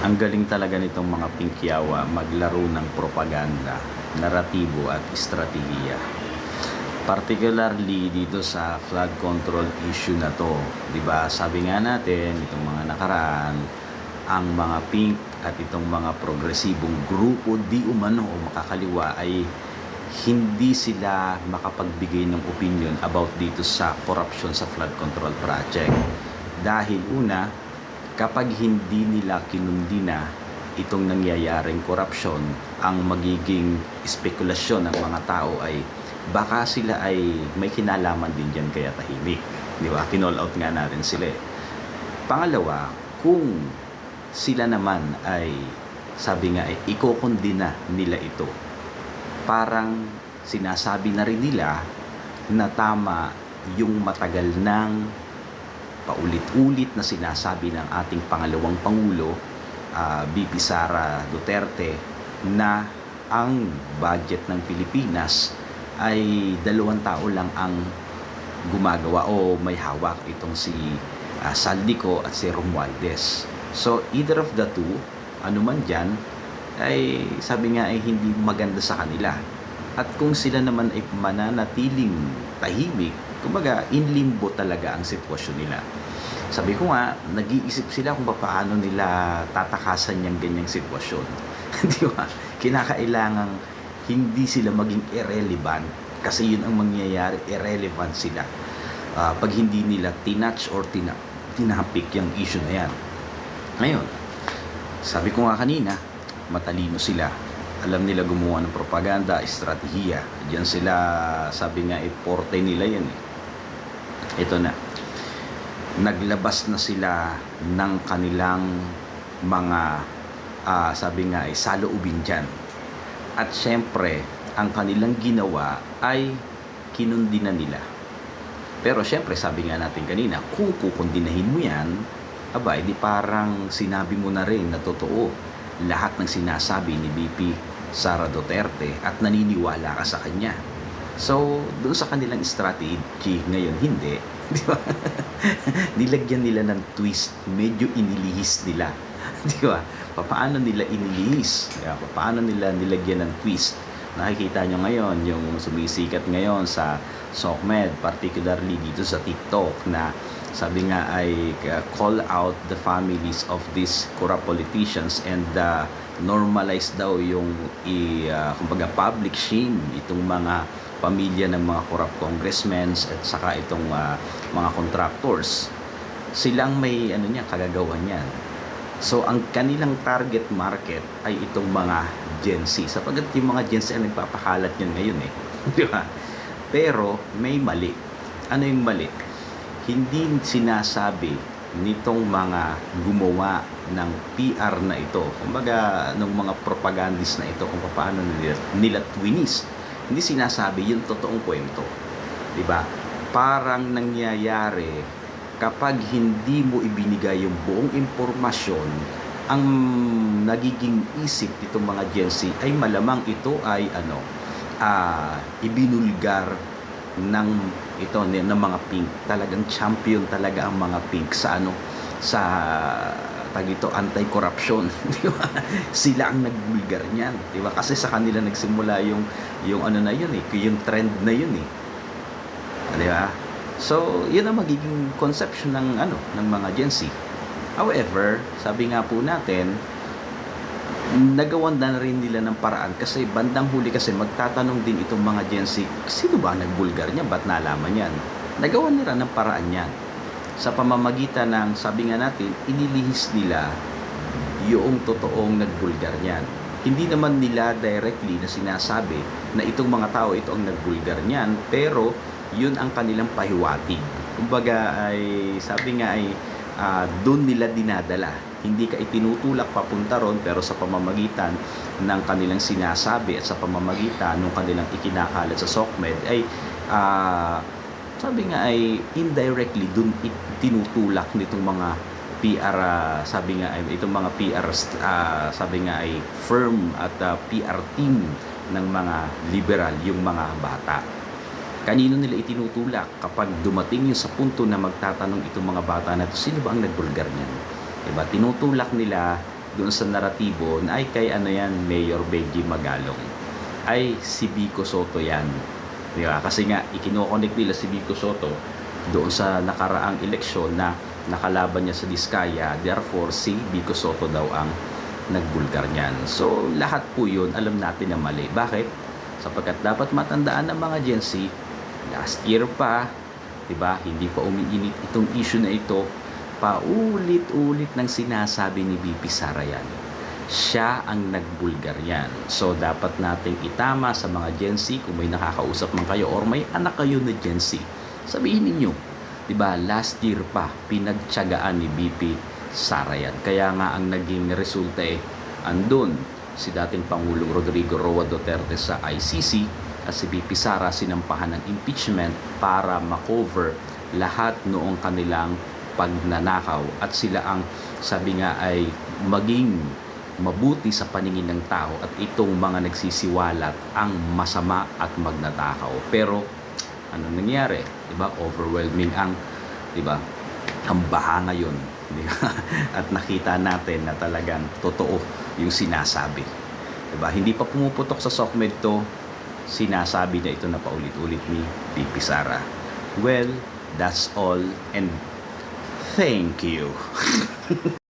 Ang galing talaga nitong mga Pinkyawa maglaro ng propaganda, naratibo at estratehiya. Particularly dito sa flood control issue na to. 'Di ba? Sabi nga natin itong mga nakaraan ang mga pink at itong mga progresibong grupo di umano o makakaliwa ay hindi sila makapagbigay ng opinion about dito sa corruption sa flood control project. Dahil una, kapag hindi nila kinundina itong nangyayaring korupsyon, ang magiging spekulasyon ng mga tao ay baka sila ay may kinalaman din dyan kaya tahimik. Di ba? Kinall out nga natin sila eh. Pangalawa, kung sila naman ay sabi nga ay ikokondina nila ito parang sinasabi na rin nila na tama yung matagal nang paulit-ulit na sinasabi ng ating pangalawang Pangulo, ah, BP Sara Duterte, na ang budget ng Pilipinas ay dalawang tao lang ang gumagawa o may hawak itong si ah, Saldico at si Romualdez. So either of the two, ano man dyan, ay sabi nga ay hindi maganda sa kanila. At kung sila naman ay mananatiling tahimik, kumbaga in limbo talaga ang sitwasyon nila. Sabi ko nga, nag-iisip sila kung paano nila tatakasan yung ganyang sitwasyon. Di ba? Kinakailangang hindi sila maging irrelevant kasi yun ang mangyayari, irrelevant sila. Ah, pag hindi nila tinatch or tina tinapik yung issue na yan. Ngayon, sabi ko nga kanina, matalino sila. Alam nila gumawa ng propaganda, estratehiya. Diyan sila, sabi nga, eh, porte nila yan eh. Ito na. Naglabas na sila ng kanilang mga, ah, sabi nga, eh, saloobin dyan. At syempre, ang kanilang ginawa ay kinundi na nila. Pero syempre, sabi nga natin kanina, kung kukundinahin mo yan, aba, edi parang sinabi mo na rin na totoo lahat ng sinasabi ni BP Sara Duterte at naniniwala ka sa kanya. So, doon sa kanilang strategy ngayon, hindi. Di ba? Nilagyan nila ng twist. Medyo inilihis nila. Di ba? Paano nila inilihis? Yeah, paano nila nilagyan ng twist? Nakikita nyo ngayon yung sumisikat ngayon sa SOCMED, particularly dito sa TikTok na sabi nga ay uh, call out the families of these corrupt politicians and uh, normalize daw yung i, uh, kumbaga public shame itong mga pamilya ng mga corrupt congressmen at saka itong uh, mga contractors. Silang may ano niya kagagawan niyan. So ang kanilang target market ay itong mga Gen Z. Sapagkat yung mga Gen Z ay nagpapakalat yan ngayon eh. Di ba? Pero may mali. Ano yung mali? Hindi sinasabi nitong mga gumawa ng PR na ito, kumbaga ng mga propagandist na ito kung paano nila, nila twinis. Hindi sinasabi yung totoong kwento. ba? Parang nangyayari kapag hindi mo ibinigay yung buong impormasyon, ang nagiging isip nitong mga Gen Z ay malamang ito ay ano, ah, ibinulgar ng ito ng mga pink. Talagang champion talaga ang mga pink sa ano sa tag ito anti-corruption. Di ba? Sila ang nagbulgar niyan. Di ba? Kasi sa kanila nagsimula yung yung ano na yun eh yung trend na yun eh. Di ba? So yun ang magiging conception ng ano ng mga Gen Z. However sabi nga po natin nagawan na rin nila ng paraan kasi bandang huli kasi magtatanong din itong mga Gen Z, sino ba nagbulgar niya? Ba't nalaman yan? Nagawan nila ng paraan yan. Sa pamamagitan ng, sabi nga natin, inilihis nila yung totoong nagbulgar niyan. Hindi naman nila directly na sinasabi na itong mga tao ito ang nagbulgar niyan, pero yun ang kanilang pahiwatig. Kumbaga ay, sabi nga ay, uh, doon nila dinadala hindi ka itinutulak papunta ron pero sa pamamagitan ng kanilang sinasabi at sa pamamagitan ng kanilang ikinakalat sa SOCMED ay uh, sabi nga ay indirectly dun tinutulak nitong mga PR uh, sabi nga ay itong mga PR uh, sabi nga ay firm at uh, PR team ng mga liberal yung mga bata. Kanino nila itinutulak kapag dumating yung sa punto na magtatanong itong mga bata na sino ba ang nagbulgar niyan Diba? Tinutulak nila doon sa naratibo na ay kay ano yan, Mayor Benji Magalong. Ay si Vico Soto yan. Di ba? Kasi nga, ikinokonek nila si Vico Soto doon sa nakaraang eleksyon na nakalaban niya sa Diskaya. Therefore, si Vico Soto daw ang nagbulgar niyan. So, lahat po yun, alam natin na mali. Bakit? Sapagkat dapat matandaan ng mga Gen Z, last year pa, di ba, hindi pa umiinit itong issue na ito, paulit-ulit nang sinasabi ni BP Sara yan. Siya ang nagbulgar yan. So, dapat nating itama sa mga Gen Z, kung may nakakausap man kayo or may anak kayo na Gen Z, sabihin ninyo, di ba, last year pa, pinagtyagaan ni BP Sara yan. Kaya nga ang naging resulta eh, andun si dating Pangulong Rodrigo Roa Duterte sa ICC at si BP Sara sinampahan ng impeachment para makover lahat noong kanilang pagnanakaw at sila ang sabi nga ay maging mabuti sa paningin ng tao at itong mga nagsisiwalat ang masama at magnatakaw. Pero ano nangyari? 'Di ba? Overwhelming ang 'di ba? Ang baha ngayon. Di ba? At nakita natin na talagang totoo yung sinasabi. 'Di ba? Hindi pa pumuputok sa SOCMED to, sinasabi na ito na paulit-ulit ni BP Sara. Well, that's all and thank you.